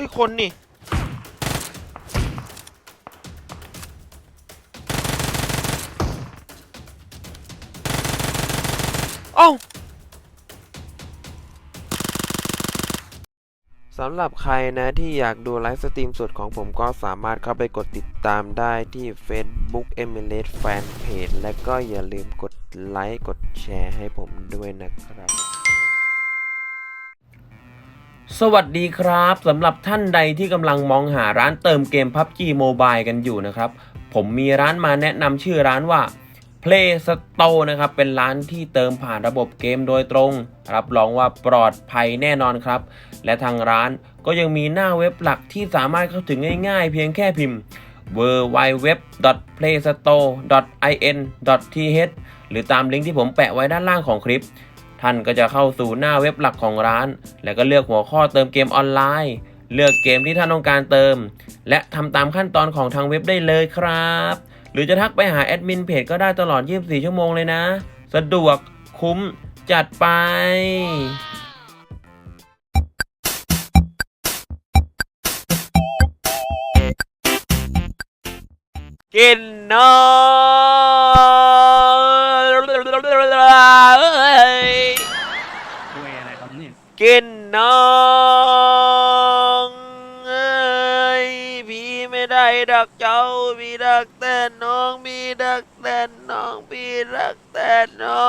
ฮ้ย คนนี่ เอ้าสำหรับใครนะที่อยากดูไลฟ์สตรีมสดของผมก็สามารถเข้าไปกดติดตามได้ที่ Facebook e m i l a t e Fanpage และก็อย่าลืมกดไลค์กดแชร์ให้ผมด้วยนะครับ สวัสดีครับสำหรับท่านใดที่กำลังมองหาร้านเติมเกม PUBG Mobile กันอยู่นะครับ ผมมีร้านมาแนะนำชื่อร้านว่า Play Store นะครับ เป็นร้านที่เติมผ่านระบบเกมโดยตรง รับรองว่าปลอดภัยแน่นอนครับ และทางร้านก็ยังมีหน้าเว็บหลักที่สามารถเข้าถึงง่ายๆ เพียงแค่พิมพ์ www.playstore.in.th หรือตามลิงก์ที่ผมแปะไว้ด้านล่างของคลิป ท่านก็จะเข้าสู่หน้าเว็บหลักของร้าน แล้วก็เลือกหัวข้อเติมเกมออนไลน์ เลือกเกมที่ท่านต้องการเติม และทำตามขั้นตอนของทางเว็บได้เลยครับ หรือจะทักไปหาแอดมินเพจก็ได้ตลอด 24 ชั่วโมงเลยนะ สะดวกคุ้มจัดไปกินนอน กินน้องเอ้ยพี่ไม่ได้ดักเจ้าพี่ดักแต่น้องพี่ดักแต่น้องพี่ดักแต่น้อ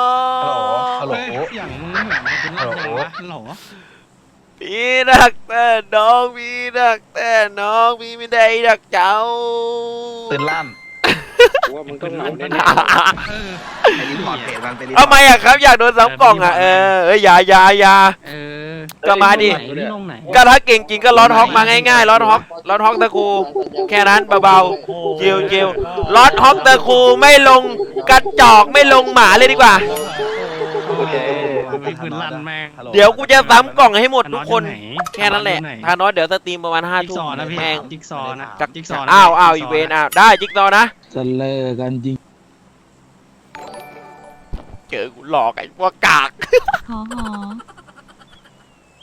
งฮัลโหล เฮ้ยอย่างมึงเหมือนเป็นนักเลงวะฮัลโหลพี่ดักแต่น้องพี่ดักแต่น้องพี่ไม่ได้ดักเจ้าตื่นลั่นว่ามึงต้องเหงาแน่เออไอ้รีพอร์ตเพจมันเป็นรีพอเอาร์ตไหมอะครับอยากโดนซ้ำกล่องอะเออเอ้ยอย่าอย่าอย่าเออ ก็มาดิลงไหนลงไหนก็ถ้าเก่งจริงก็ร้อนฮอกมาง่ายๆร้อนฮอกร้อนฮอกตะคูแค่นั้นเบาๆจิวจิวร้อนฮอกตะคูไม่ลงกระจอกไม่ลงหมาเลยดีกว่าโอเคมีปืนลั่นแม่งเดี๋ยวกูจะซ้ำกล่องให้หมดทุกคนธออยู่ไหแค่นั้นแหละธออยู่ไทานอสเดี๋ยวสตรีมประมาณห้าจิ๊กทุ่ซมอว์นะพี่แม่งจิ๊กซอว์นะจักจิ๊กซอว์นะอ้าวอ้าวจิ๊อีกซเวนต์อ้าวได้จิ๊กซอว์นะจะเลิกกันจริงเจอกูหลอกไอ้พวกกากหอหอ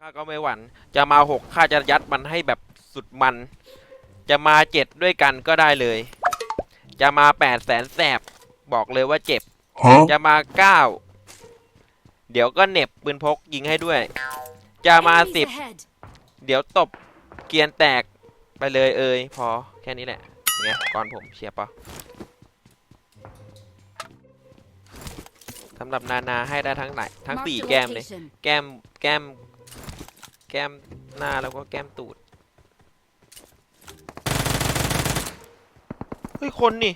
ข้าก็ไม่หวั่น จะมาหกข้าจะยัดมันให้แบบสุดมัน จะมาเจ็ดด้วยกันก็ได้เลย จะมาแปดแสนแสบบอกเลยว่าเจ็บ จะมาเก้าเดี๋ยวก็เหน็บปืนพกยิงให้ด้วย จะมาสิบเดี๋ยวตบเกรียนแตกไปเลยเอ่ยพอแค่นี้แหละไงก่อนผมเชียร์ปะสำหรับนานาให้ได้ทั้งไหนทั้งสี่แก้มเลย แก้มแก้ม แก้มหน้าแล้วก็แก้มตูด เฮ้ย คนนี่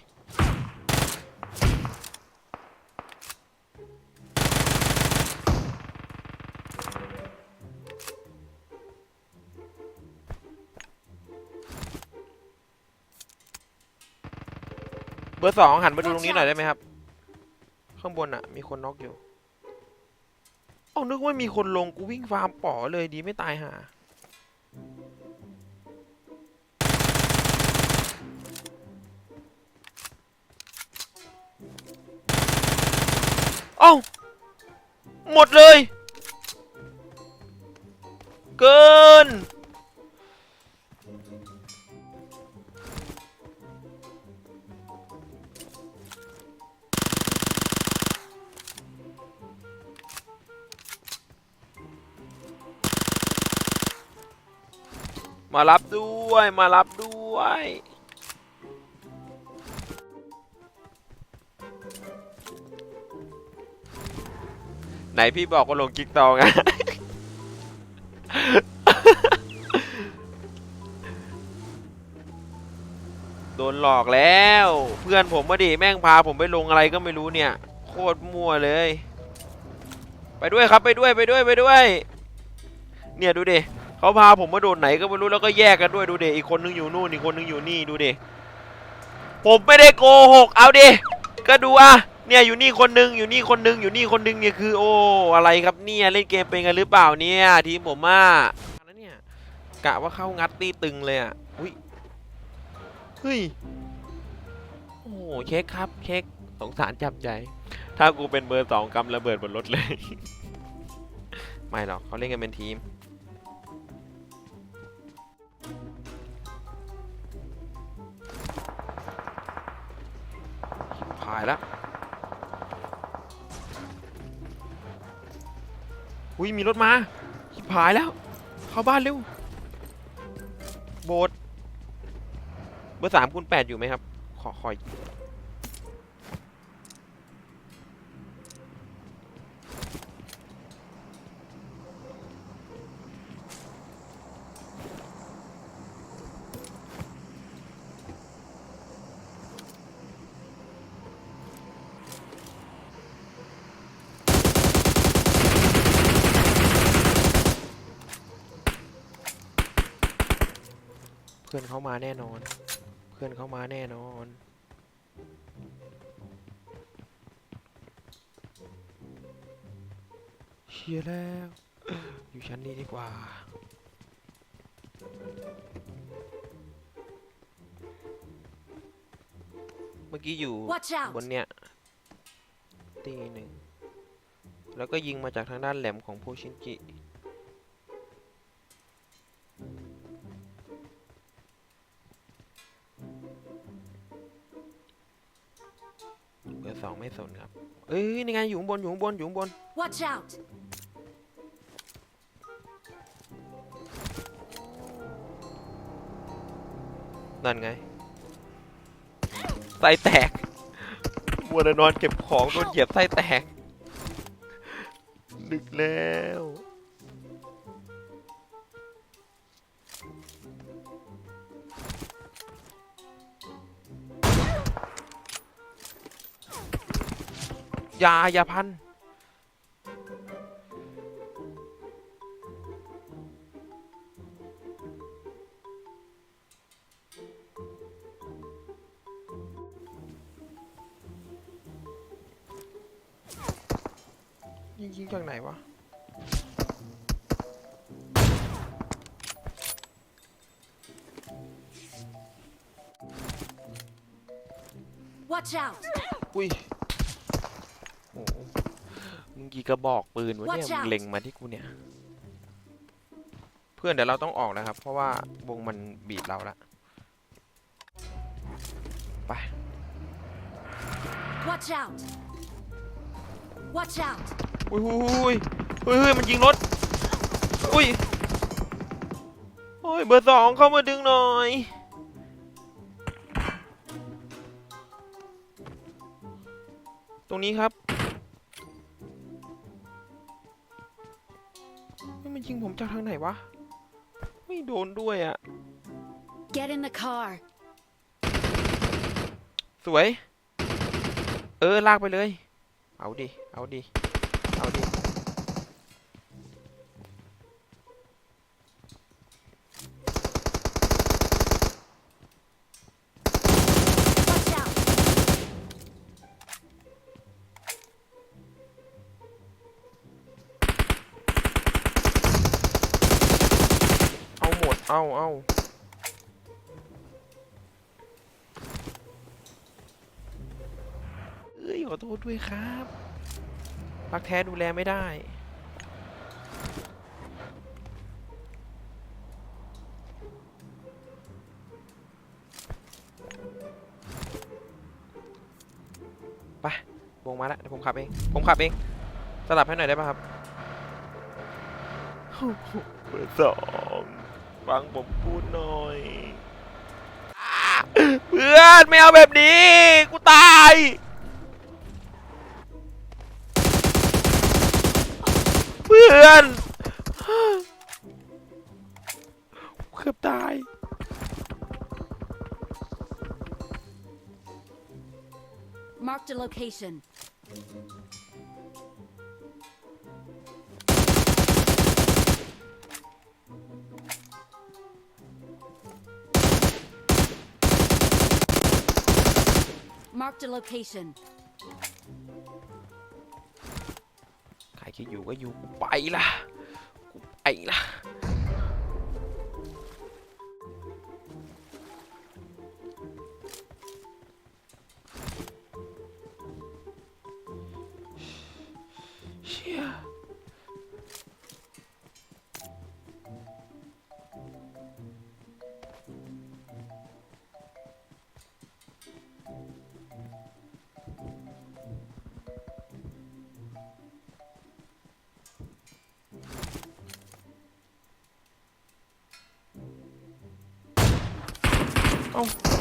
เบอร์สองหันมาดูตรงนี้หน่อยได้ไหมครับ ข้างบนอะมีคนน็อกอยู่ เอานึกว่ามีคนลงกูวิ่งฟาร์มป๋อเลยดีไม่ตายห่าเอ้าหมดเลย เกิน มารับด้วยมารับด้วย ไหนพี่บอกว่าลงกิ๊กตองอะโดนหลอกแล้ว เพื่อนผมมาดิแม่งพาผมไปลงอะไรก็ไม่รู้เนี่ย โคตรมั่วเลย ไปด้วยครับไปด้วยไปด้วยไปด้วย เนี่ยดูดิ เขาพาผมมาโดนไหนก็ไม่รู้แล้วก็แยกกันด้วยดูเดอีกคนนึงอยู่นู่นอีกคนนึงอยู่นี่ดูเดผมไม่ได้โกหกเอาดิก็ดูอะเนี่ยอยู่นี่คนนึงอยู่นี่คนนึงอยู่นี่คนนึงเนี่ยคือโอ้อะไรครับเนี่ยเล่นเกมเป็นกันหรือเปล่าเนี่ยทีมผมอะแล้วเนี่ยกะว่าเข้างัดตีตึงเลยอะอุ้ยเฮ้ยโอ้โหเช็คครับเช็คสงสารจับใจ ถ้ากูเป็นเบอร์สองกำระเบิดบนรถเลย ไม่หรอกเขาเล่นกันเป็นทีมายแล้วอุ้ยมีรถมาชิบหายแล้ว เข้าบ้านเร็ว โบสเบอร์สามคูณแปดอยู่ไหมครับ ขอคอย เพื่อนเข้ามาแน่นอน เพื่อนเข้ามาแน่นอน เชียร์แล้ว อยู่ชั้นนี้ดีกว่า เมื่อกี้อยู่ Watch out! บนเนี้ยตีหนึ่ง แล้วก็ยิงมาจากทางด้านแหลมของโพชินจิ สองไม่สนครับ เอ้ยนี่ไงอยู่ข้างบนอยู่ข้างบนอยู่ข้างบน Watch out! นั่นไงไส้แตกมัวแต่นอนเก็บของโดนเหยียบไส้แตก ดึกแล้ว อยาอย่าพัน ยิงยิงจากไหนวะ Watch out! อุ้ยโอ้โหมึง กี่กระบอกปืนวะเนี่ย Watch มึง out เล็งมาที่กูเนี่ย เพื่อนเดี๋ยวเราต้องออกแล้วครับ เพราะว่าวงมันบีบเราละไป Watch out! Watch out! อุ้ยอุ้ยอุ้ยอุ้ยมันยิงรถ อุ้ยโอ้ย เบอร์สองเข้ามาดึงหน่อย ตรงนี้ครับ มันยิงผมจากทางไหนวะ ไม่โดนด้วยอะ Get in the car. สวย เออ ลากไปเลย เอาดิ เอาดิ เอาเอาเอ้ยขอโทษด้วยครับรักแท้ดูแลไม่ได้ไปวงมาแล้วเดี๋ยวผมขับเอง ผมขับเอง สลับให้หน่อยได้ป่ะครับ สอง ฟังผมพูดหน่อย เพื่อนไม่เอาแบบนี้ กูตายเพื่อนเกือบตาย Marked a location. Marked a location. ใครคิดอยู่ก็อยู่ไปล่ะา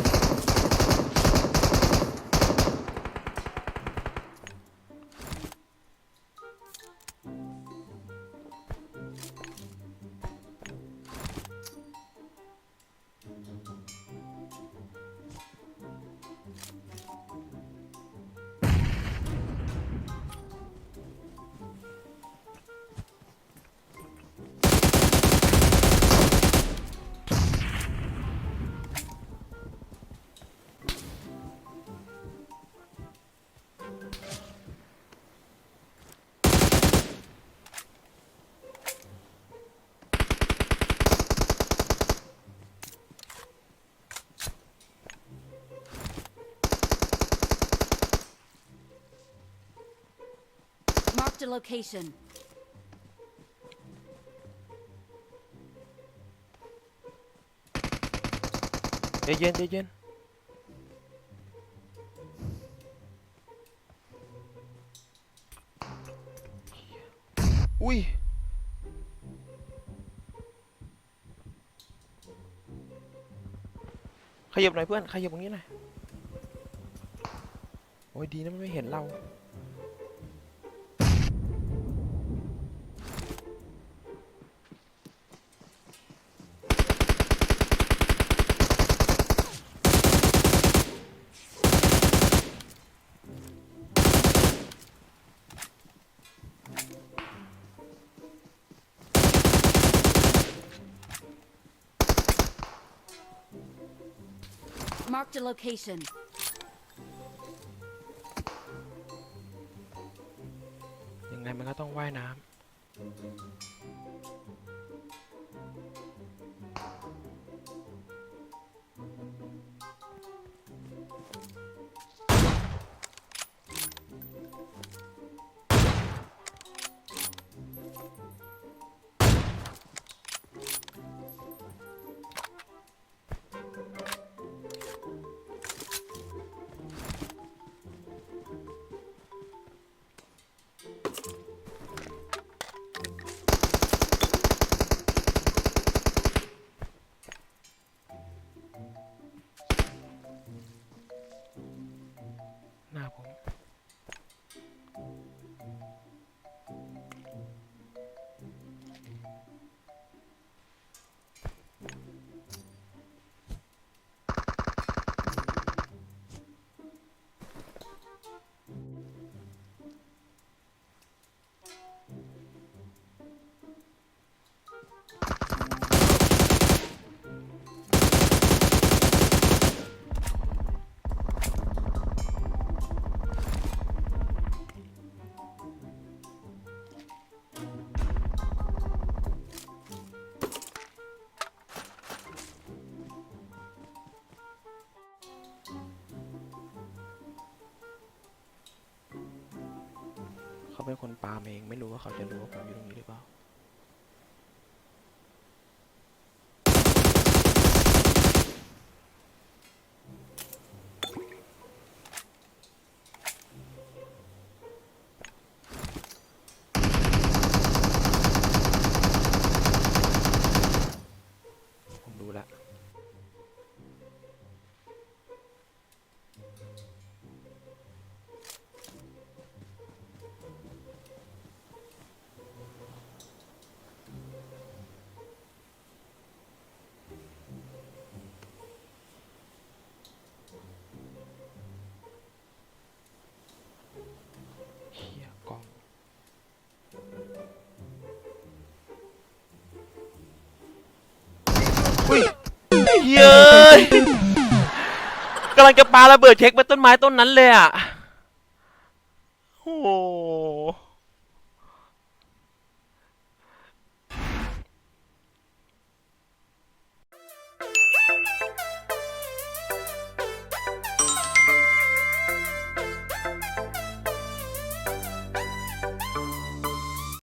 location. ใจเย็นใจเย็น อุ้ย ขยับหน่อยเพื่อน ขยับตรงนี้หน่อย โอ้ยดีนะมันไม่เห็นเรา Marked a location. ยังไงมันก็ต้องว่ายน้ำ เขาเป็นคนปาล์มเอง ไม่รู้ว่าเขาจะรู้ว่าผมอยู่ตรงนี้หรือเปล่า อุ้ยเย้ยกำลังจะปาระเบิดเช็คไปต้นไม้ต้นนั้นเลยอะโอ้